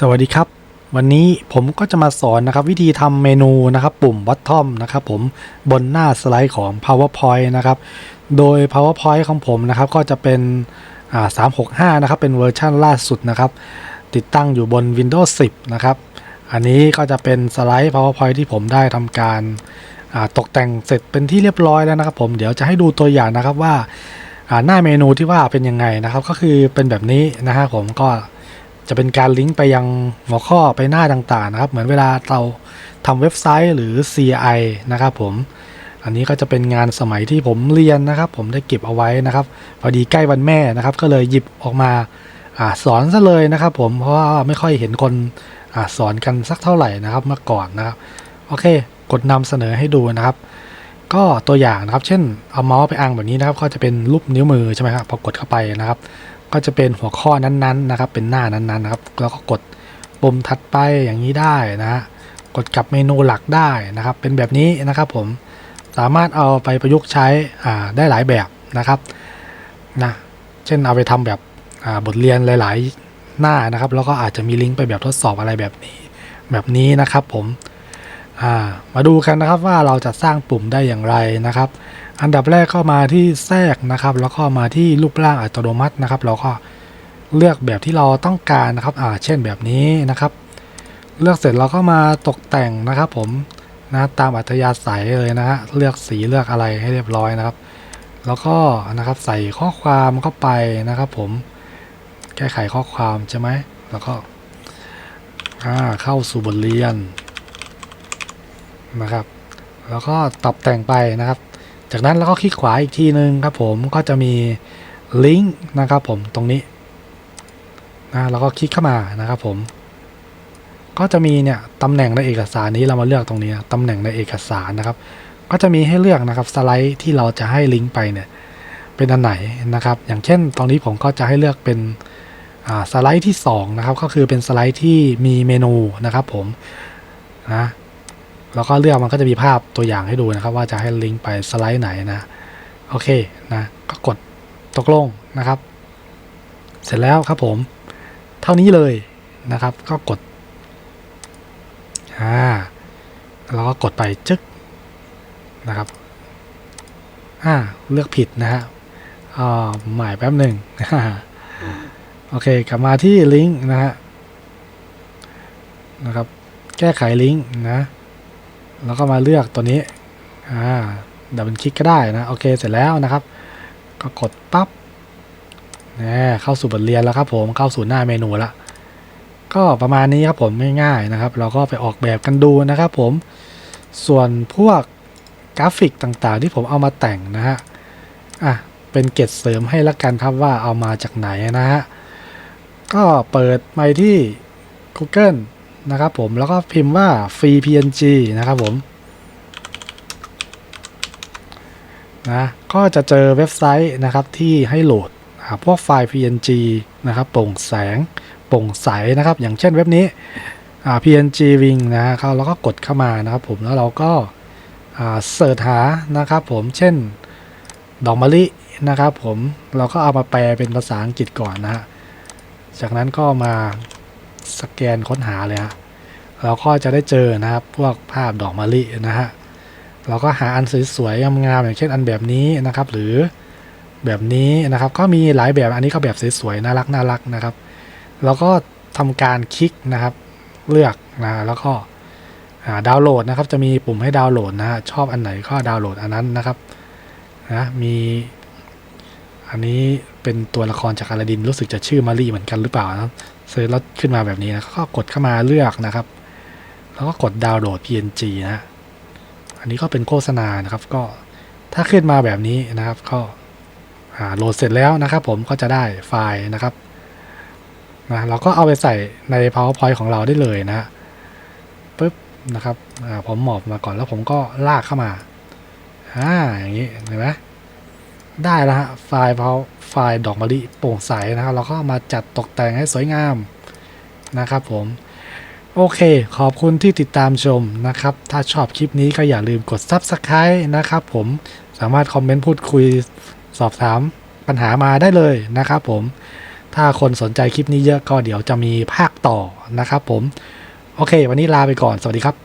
สวัสดีครับ วันนี้ผมก็จะมาสอนนะครับ วิธีทำเมนูนะครับ ปุ่ม bottom นะครับ ผมบนหน้าสไลด์ของ powerpoint นะครับ โดย powerpoint ของผมนะครับ ก็จะเป็น365นะครับ เป็นเวอร์ชันล่าสุดนะครับ ติดตั้งอยู่บน Windows 10 นะครับ อันนี้ก็จะเป็นสไลด์ powerpoint ที่ผมได้ทำการตกแต่งเสร็จเป็นที่เรียบร้อยแล้วนะครับ ผมเดี๋ยวจะให้ดูตัวอย่างนะครับว่าอ่าหน้าเมนูที่ว่าเป็นยังไงนะครับ ก็คือเป็นแบบนี้นะฮะผมก็ จะเป็นการลิงก์ไปยังหัวข้อไปหน้าต่างๆนะครับ เหมือนเวลาเราทำเว็บไซต์หรือ CI นะครับผมอันนี้ก็จะเป็นงานสมัยที่ผมเรียนนะครับ ผมได้เก็บเอาไว้นะครับพอดีใกล้วันแม่นะครับ ก็เลยหยิบออกมาอสอนซะเลยนะครับ ผมเพราะว่าไม่ค่อยเห็นคนอสอนกันสักเท่าไหร่นะครับเมื่อก่อนนะครับโอเค กดนำเสนอให้ดูนะครับ ก็ตัวอย่างนะครับ เช่นเอาเมาส์ไปอ้างแบบนี้นะครับ ก็จะเป็นรูปนิ้วมือใช่ไหมครับพอกดเข้าไปนะครับ ก็จะเป็นหัวข้อนั้นๆนะครับ เป็นหน้านั้นๆนะครับ แล้วก็กดปุ่มถัดไปอย่างนี้ได้นะฮะกดกลับเมนูหลักได้นะครับ เป็นแบบนี้นะครับผมสามารถเอาไปประยุกต์ใช้ได้หลายแบบนะครับนะเช่นเอาไปทำแบบบทเรียนหลาย ๆ หน้านะครับ แล้วก็อาจจะมีลิงก์ไปแบบทดสอบอะไรแบบนี้ แบบนี้นะครับผมมาดูกันนะครับว่าเราจะสร้างปุ่มได้อย่างไรนะครับ อันดับแรกเข้ามาที่แทรกนะครับ แล้วก็มาที่รูปร่างอัตโนมัตินะครับ เราก็เลือกแบบที่เราต้องการนะครับอ่าเช่นแบบนี้นะครับ เลือกเสร็จเราก็มาตกแต่งนะครับ ผมนะตามอัธยาศัยเลยนะฮะเลือกสีเลือกอะไรให้เรียบร้อยนะครับ แล้วก็นะครับใส่ข้อความเข้าไปนะครับ ผมแก้ไขข้อความใช่ไหมแล้วก็อ่าเข้าสู่บทเรียนนะครับ แล้วก็ตอบแต่งไปนะครับ จากนั้นเราก็คลิกขวาอีกทีนึงครับผมก็จะมีลิงก์นะครับผมตรงนี้นะเราก็คลิกเข้ามานะครับผม ก็จะมีเนี่ยตำแหน่งในเอกสารนี้เรามาเลือกตรงนี้ตำแหน่งในเอกสารนะครับ ก็จะมีให้เลือกนะครับสไลด์ที่เราจะให้ลิงก์ไปเนี่ยเป็นอันไหนนะครับ อย่างเช่นตรงนี้ผมก็จะให้เลือกเป็นอ่าสไลด์ที่2นะครับก็คือเป็นสไลด์ที่มีเมนูนะครับผมนะ แล้วก็เลือกมันก็จะมีภาพตัวอย่างให้ดูนะครับ ว่าจะให้ลิงก์ไปสไลด์ไหนนะ โอเคนะ ก็กดตกลงนะครับ เสร็จแล้วครับผม เท่านี้เลยนะครับ ก็กดอ่าแล้วก็กดไปจึ๊กนะครับอ่าเลือกผิดนะฮะอ่าหมายแป๊บหนึ่งโอเค กลับมาที่ลิงก์นะฮะนะครับ แก้ไขลิงก์นะ แล้วก็มาเลือกตัวนี้อ่าดับเบิลคลิกก็ได้นะโอเคเสร็จแล้วนะครับ ก็กดปั๊บนะเข้าสู่บทเรียนแล้วครับผมเข้าสู่หน้าเมนูแล้วก็ประมาณนี้ครับผมง่ายๆนะครับ เราก็ไปออกแบบกันดูนะครับผมส่วนพวกกราฟิกต่างๆ ที่ผมเอามาแต่งนะฮะอะเป็นเกร็ดเสริมให้ละกันครับว่าเอามาจากไหนนะฮะก็เปิดไปที่ Google นะครับผมแล้วก็พิมพ์ว่า free png นะครับผมนะก็จะเจอเว็บไซต์นะครับที่ให้โหลดอ่าพวกไฟล์ png นะครับโปร่งแสงโปร่งใสนะครับ อย่างเช่นเว็บนี้ png wing นะฮะเขาเราก็กดเข้ามานะครับผมแล้วเราก็อ่าเสิร์ชหานะครับผมเช่นดอกมะลินะครับผมเราก็เอามาแปลเป็นภาษาอังกฤษก่อนนะฮะจากนั้นก็มา สแกนค้นหาเลยฮะเราก็จะได้เจอนะครับพวกภาพดอกมะลินะฮะเราก็หาอันสวยๆงามๆอย่างเช่นอันแบบนี้นะครับ หรือแบบนี้นะครับ ก็มีหลายแบบอันนี้ก็แบบสวยๆน่ารักน่ารักนะครับ แล้วก็ทำการคลิกนะครับ เลือกนะแล้วก็ดาวน์โหลดนะครับ จะมีปุ่มให้ดาวน์โหลดนะฮะชอบอันไหนก็ดาวน์โหลดอันนั้นนะครับนะมีอันนี้ เป็นตัวละครจากอลาดินรู้สึกจะชื่อมารีเหมือนกันหรือเปล่านะเซิร์ชแล้วขึ้นมาแบบนี้นะก็กดเข้ามาเลือกนะครับ แล้วก็กดดาวน์โหลด PNG นะฮะอันนี้ก็เป็นโฆษณานะครับ ก็ถ้าขึ้นมาแบบนี้นะครับ ก็อ่าโหลดเสร็จแล้วนะครับ ผมก็จะได้ไฟล์นะครับนะเราก็เอาไปใส่ใน powerpoint ของเราได้เลยนะฮะปึ๊บนะครับอ่าผมหมอบมาก่อนแล้วผมก็ลากเข้ามาอ่าอย่างนี้เห็นไหม ได้แล้วฮะไฟล์ power ไฟล์ดอกมะลิโปร่งใสนะครับ เราก็มาจัดตกแต่งให้สวยงามนะครับผมโอเค ขอบคุณที่ติดตามชมนะครับ ถ้าชอบคลิปนี้ก็อย่าลืมกด Subscribe นะครับผมสามารถคอมเมนต์พูดคุยสอบถามปัญหามาได้เลยนะครับผมถ้าคนสนใจคลิปนี้เยอะก็เดี๋ยวจะมีภาคต่อนะครับผม โอเค วันนี้ลาไปก่อนสวัสดีครับ